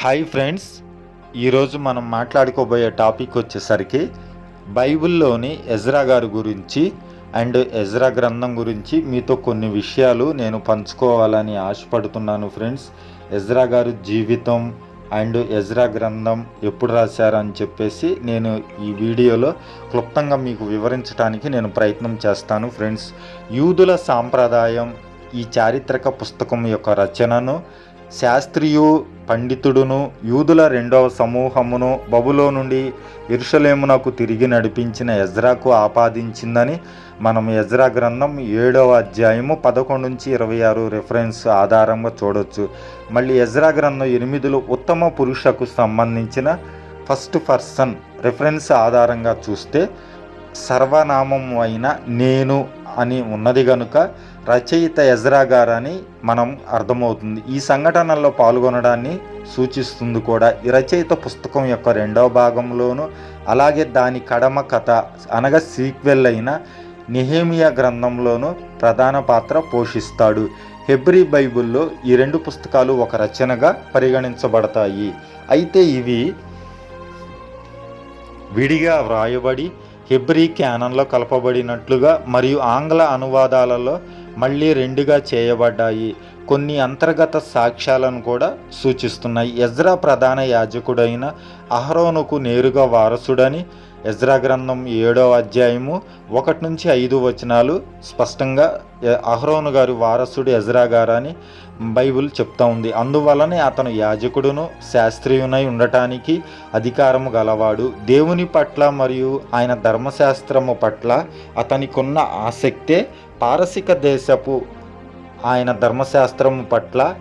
Hi friends ఈరోజు మనం మాట్లాడుకోబోయే topic వచ్చేసరికి బైబిల్లోని ఎజ్రా గారి గురించి అండ్ ఎజ్రా గ్రంథం గురించి మీతో కొన్ని విషయాలు నేను పంచుకోవాలని ఆశపడుతున్నాను ఫ్రెండ్స్ ఎజ్రా గారు జీవితం అండ్ ఎజ్రా గ్రంథం ఎప్పుడు రాశారని చెప్పేసి నేను ఈ వీడియోలో క్లుప్తంగా మీకు వివరించడానికి నేను ప్రయత్నం చేస్తాను ఫ్రెండ్స్ యూదుల సాంప్రదాయం ఈ చారిత్రక పుస్తకం యొక్క రచనను శాస్త్రియు పండితుడును యూదుల రెండవ సమూహమును బబులో నుండి ఇరుషలేమునకు తిరిగి నడిపించిన ఎజ్రాకు ఆపాదించిందని మనం ఎజ్రా గ్రంథం ఏడవ అధ్యాయము పదకొండు నుంచి ఇరవై ఆరు రెఫరెన్స్ ఆధారంగా చూడొచ్చు. మళ్ళీ ఎజ్రా గ్రంథం ఎనిమిదిలో ఉత్తమ పురుషకు సంబంధించిన ఫస్ట్ పర్సన్ రెఫరెన్స్ ఆధారంగా చూస్తే సర్వనామం అయిన నేను అని ఉన్నది గనుక రచయిత ఎజ్రా గారని మనం అర్థమవుతుంది. ఈ సంఘటనల్లో పాల్గొనడాన్ని సూచిస్తుంది కూడా. ఈ రచయిత పుస్తకం యొక్క రెండవ భాగంలోను అలాగే దాని కడమ కథ అనగా సీక్వెల్ అయిన నిహేమియా గ్రంథంలోను ప్రధాన పాత్ర పోషిస్తాడు. హెబ్రీ బైబిల్లో ఈ రెండు పుస్తకాలు ఒక రచనగా పరిగణించబడతాయి. అయితే ఇవి విడిగా వ్రాయబడి హెబ్రీ క్యానన్లో కలపబడినట్లుగా మరియు ఆంగ్ల అనువాదాలలో మళ్ళీ రెండుగా చేయబడ్డాయి. కొన్ని అంతర్గత సాక్ష్యాలను కూడా సూచిస్తున్నాయి. ఎజ్రా ప్రధాన యాజకుడైన అహరోనుకు నేరుగా వారసుడని ఎజ్రా గ్రంథం ఏడవ అధ్యాయము ఒకటి నుంచి ఐదు వచనాలు స్పష్టంగా అహ్రోను గారు వారసుడు ఎజ్రా గారని బైబిల్ చెప్తా ఉంది. అందువలనే అతను యాజకుడును శాస్త్రీయునై ఉండటానికి అధికారము గలవాడు. దేవుని పట్ల మరియు ఆయన ధర్మశాస్త్రము పట్ల అతనికున్న ఆసక్తే పారసిక దేశపు ఆయన ధర్మశాస్త్రము పట్ల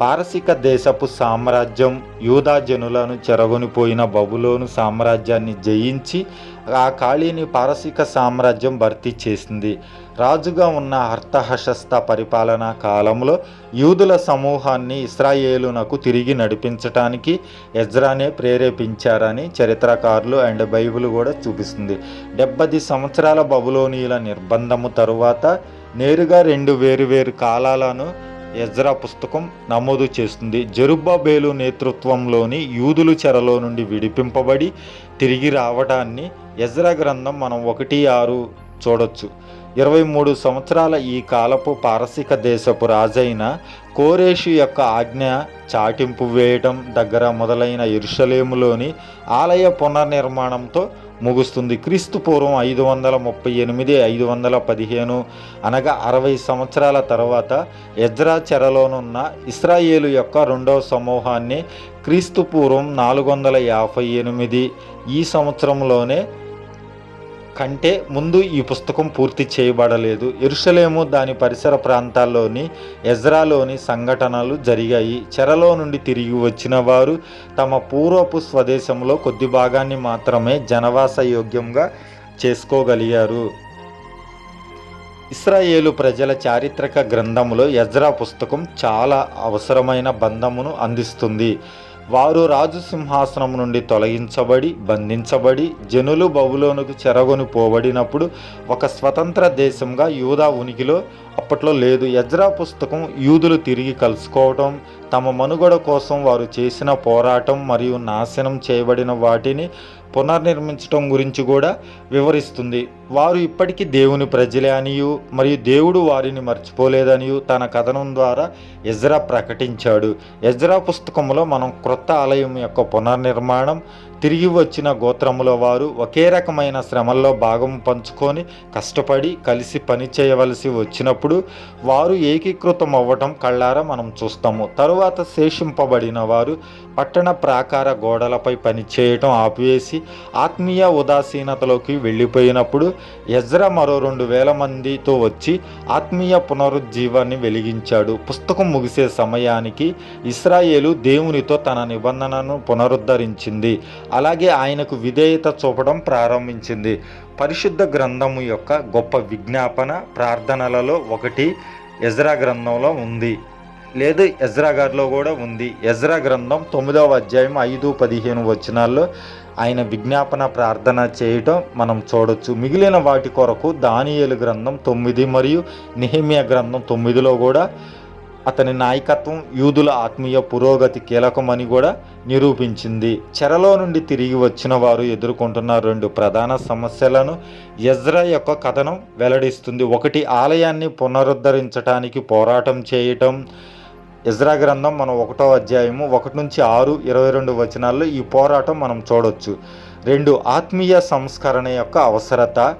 పారసిక దేశపు సామ్రాజ్యం యూదా జనులను చెరగొనిపోయిన బబులోను సామ్రాజ్యాన్ని జయించి ఆ ఖాళీని పారసిక సామ్రాజ్యం భర్తీ చేసింది. రాజుగా ఉన్న అర్థహశస్త పరిపాలనా కాలంలో యూదుల సమూహాన్ని ఇస్రాయేలునకు తిరిగి నడిపించటానికి ఎజ్రానే ప్రేరేపించారని చరిత్రకారులు అండ్ బైబిల్ కూడా చూపిస్తుంది. డెబ్బది సంవత్సరాల బబులోనీల నిర్బంధము తరువాత నేరుగా రెండు వేరు వేరు కాలాలను ఎజ్రా పుస్తకం నమోదు చేస్తుంది. జరుబ్బాబేలు నేతృత్వంలోని యూదులు చెరలో నుండి విడిపింపబడి తిరిగి రావడాన్ని ఎజ్రా గ్రంథం మనం ఒకటి ఆరు చూడొచ్చు. ఇరవై మూడు సంవత్సరాల ఈ కాలపు పారసిక దేశపు రాజైన కోరేషు యొక్క ఆజ్ఞ చాటింపు వేయటం దగ్గర మొదలైన ఇరుషలేములోని ఆలయ పునర్నిర్మాణంతో ముగుస్తుంది. క్రీస్తు పూర్వం ఐదు వందల ముప్పై ఎనిమిది ఐదు వందల పదిహేను అనగా అరవై సంవత్సరాల తర్వాత ఎజ్రా చెరలోనున్న ఇస్రాయేలు యొక్క రెండవ సమూహాన్ని క్రీస్తు పూర్వం నాలుగు వందల యాభై ఎనిమిది ఈ సంవత్సరంలోనే కంటే ముందు ఈ పుస్తకం పూర్తి చేయబడలేదు. ఎరుషలేము దాని పరిసర ప్రాంతాల్లోని ఎజ్రాలోని సంఘటనలు జరిగాయి. చెరలో నుండి తిరిగి వచ్చిన వారు తమ పూర్వపు స్వదేశంలో కొద్ది భాగాన్ని మాత్రమే జనవాస యోగ్యంగా చేసుకోగలిగారు. ఇస్రాయేలు ప్రజల చారిత్రక గ్రంథములో ఎజ్రా పుస్తకం చాలా అవసరమైన బంధమును అందిస్తుంది. వారు రాజు సింహాసనం నుండి తొలగించబడి బంధించబడి జనులు బబులోనుకు చెరగొని పోబడినప్పుడు ఒక స్వతంత్ర దేశంగా యూదా ఉనికిలో అప్పట్లో లేదు. యజ్రా పుస్తకం యూదులు తిరిగి కలుసుకోవటం తమ మనుగడ కోసం వారు చేసిన పోరాటం మరియు నాశనం చేయబడిన వాటిని పునర్నిర్మించటం గురించి కూడా వివరిస్తుంది. వారు ఇప్పటికీ దేవుని ప్రజలే అనియు మరియు దేవుడు వారిని మర్చిపోలేదనియు తన కథనం ద్వారా ఎజ్రా ప్రకటించాడు. ఎజ్రా పుస్తకంలో మనం క్రొత్త ఆలయం యొక్క పునర్నిర్మాణం తిరిగి వచ్చిన గోత్రముల వారు ఒకే రకమైన శ్రమల్లో భాగం పంచుకొని కష్టపడి కలిసి పని చేయవలసి వచ్చినప్పుడు వారు ఏకీకృతం అవ్వటం కళ్ళారా మనం చూస్తాము. తరువాత శేషింపబడిన వారు పట్టణ ప్రాకార గోడలపై పనిచేయటం ఆపివేసి ఆత్మీయ ఉదాసీనతలోకి వెళ్ళిపోయినప్పుడు ఎజ్రా మరో రెండు వేల మందితో వచ్చి ఆత్మీయ పునరుజ్జీవాన్ని వెలిగించాడు. పుస్తకం ముగిసే సమయానికి ఇస్రాయేలు దేవునితో తన నిబంధనను పునరుద్ధరించింది. అలాగే ఆయనకు విధేయత చూపడం ప్రారంభించింది. పరిశుద్ధ గ్రంథము యొక్క గొప్ప విజ్ఞాపన ప్రార్థనలలో ఒకటి ఎజ్రా గ్రంథంలో ఉంది. లేదు ఎజ్రా గారిలో కూడా ఉంది. ఎజ్రా గ్రంథం తొమ్మిదవ అధ్యాయం ఐదు పదిహేను వచనాల్లో ఆయన విజ్ఞాపన ప్రార్థన చేయటం మనం చూడొచ్చు. మిగిలిన వాటి కొరకు దానియేలు గ్రంథం తొమ్మిది మరియు నిహమ్య గ్రంథం తొమ్మిదిలో కూడా అతని నాయకత్వం యూదుల ఆత్మీయ పురోగతి కీలకమని కూడా నిరూపించింది. చెరలో నుండి తిరిగి వచ్చిన వారు ఎదుర్కొంటున్న రెండు ప్రధాన సమస్యలను ఎజ్రా యొక్క కథనం వెల్లడిస్తుంది. ఒకటి ఆలయాన్ని పునరుద్ధరించడానికి పోరాటం చేయటం. ఇజ్రా గ్రంథం మనం ఒకటో అధ్యాయము ఒకటి నుంచి ఆరు ఇరవై రెండు వచనాల్లో ఈ పోరాటం మనం చూడొచ్చు. రెండు ఆత్మీయ సంస్కరణ యొక్క అవసరత.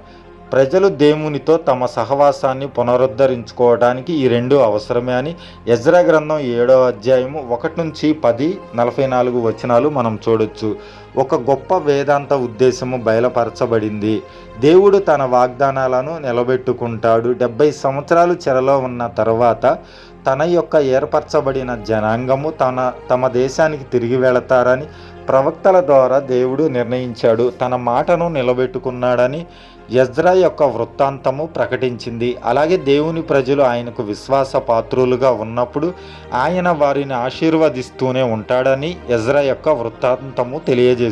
ప్రజలు దేవునితో తమ సహవాసాన్ని పునరుద్ధరించుకోవడానికి ఈ రెండు అవసరమే అని ఎజ్రా గ్రంథం ఏడో అధ్యాయము ఒకటి నుంచి పది నలభై నాలుగు వచనాలు మనం చూడొచ్చు. ఒక గొప్ప వేదాంత ఉద్దేశము బయలుపరచబడింది. దేవుడు తన వాగ్దానాలను నిలబెట్టుకుంటాడు. డెబ్బై సంవత్సరాలు చెరలో ఉన్న తర్వాత తన యొక్క ఏర్పరచబడిన జనాంగము తన తమ దేశానికి తిరిగి వెళతారని ప్రవక్తల ద్వారా దేవుడు నిర్ణయించాడు. తన మాటను నిలబెట్టుకున్నాడని యజ్రా యొక్క వృత్తాంతము ప్రకటించింది. అలాగే దేవుని ప్రజలు ఆయనకు విశ్వాస పాత్రులుగా ఉన్నప్పుడు ఆయన వారిని ఆశీర్వదిస్తూనే ఉంటాడని యజ్రా యొక్క వృత్తాంతము తెలియజేస్తుంది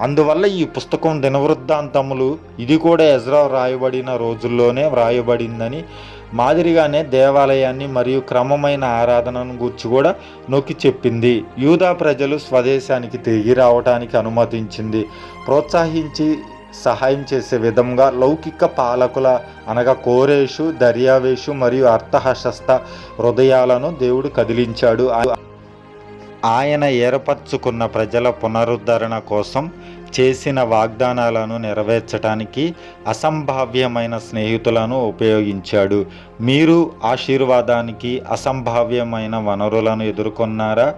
అందువల్ల ఈ పుస్తకం దినవృత్తాంతములు ఇది కూడా ఎజ్రా వ్రాయబడిన రోజుల్లోనే వ్రాయబడిందని మాదిరిగానే దేవాలయాన్ని మరియు క్రమమైన ఆరాధనను గురించి కూడా నొక్కి చెప్పింది. యూదా ప్రజలు స్వదేశానికి తిరిగి రావడానికి అనుమతించింది. ప్రోత్సహించి సహాయం చేసే విధంగా లౌకిక పాలకుల అనగా కోరేషు దర్యావేషు మరియు అర్థహశస్త హృదయాలను దేవుడు కదిలించాడు. ఆయన ఏర్పరచుకున్న ప్రజల పునరుద్ధరణ కోసం చేసిన వాగ్దానాలను నెరవేర్చడానికి అసంభావ్యమైన స్నేహితులను ఉపయోగించాడు. మీరు ఆశీర్వాదానికి అసంభావ్యమైన వనరులను ఎదుర్కొన్నారా?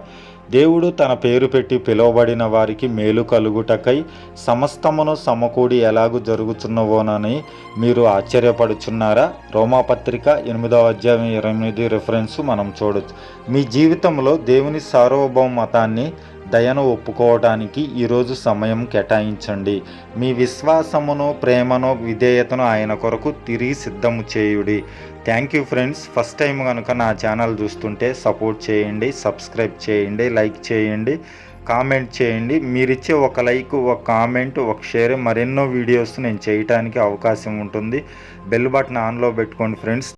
దేవుడు తన పేరు పెట్టి పిలువబడిన వారికి మేలు కలుగుటకై సమస్తమును సమకూడి ఎలాగూ జరుగుతున్నవోనని మీరు ఆశ్చర్యపడుచున్నారా? రోమాపత్రిక ఎనిమిదవ అధ్యాయం ఇరవై ఎనిమిది రిఫరెన్స్ మనం చూడొచ్చు. మీ జీవితంలో దేవుని సార్వభౌమతాన్ని దయను ఒప్పుకోవడానికి ఈరోజు సమయం కేటాయించండి. మీ విశ్వాసమును ప్రేమను విధేయతను ఆయన కొరకు తిరిగి సిద్ధము చేయుడి. Thank you friends first time కనుక నా ఛానల్ చూస్తుంటే సపోర్ట్ చేయండి సబ్స్క్రైబ్ చేయండి లైక్ చేయండి కామెంట్ చేయండి. మీరిచ్చే ఒక లైక్ ఒక కామెంట్ ఒక షేర్ మరెన్నో వీడియోస్ నేను చేయటానికి అవకాశం ఉంటుంది. బెల్ బటన్ ఆన్లో పెట్టుకోండి ఫ్రెండ్స్